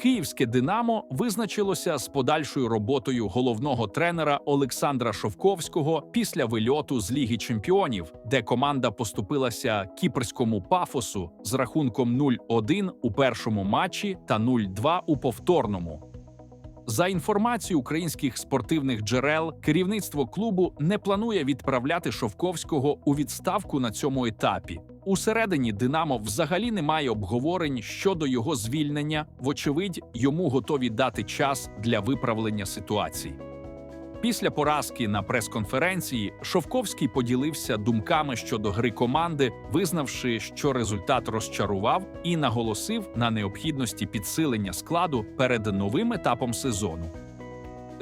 Київське Динамо визначилося з подальшою роботою головного тренера Олександра Шовковського після вильоту з Ліги Чемпіонів, де команда поступилася кіпрському пафосу з рахунком 0-1 у першому матчі та 0-2 у повторному. За інформацією українських спортивних джерел, керівництво клубу не планує відправляти Шовковського у відставку на цьому етапі. Усередині Динамо взагалі немає обговорень щодо його звільнення. Вочевидь, йому готові дати час для виправлення ситуації. Після поразки на прес-конференції Шовковський поділився думками щодо гри команди, визнавши, що результат розчарував, і наголосив на необхідності підсилення складу перед новим етапом сезону.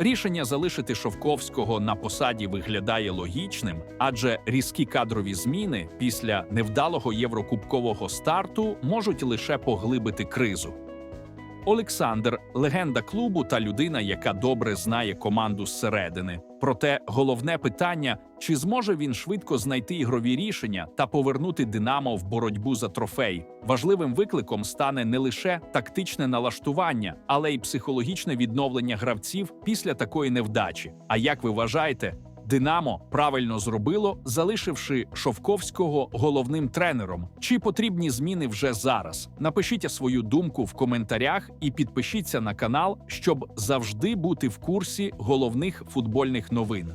Рішення залишити Шовковського на посаді виглядає логічним, адже різкі кадрові зміни після невдалого єврокубкового старту можуть лише поглибити кризу. Олександр легенда клубу та людина, яка добре знає команду зсередини. Проте головне питання: чи зможе він швидко знайти ігрові рішення та повернути Динамо в боротьбу за трофей? Важливим викликом стане не лише тактичне налаштування, але й психологічне відновлення гравців після такої невдачі. А як ви вважаєте? Динамо правильно зробило, залишивши Шовковського головним тренером. Чи потрібні зміни вже зараз? Напишіть свою думку в коментарях і підпишіться на канал, щоб завжди бути в курсі головних футбольних новин.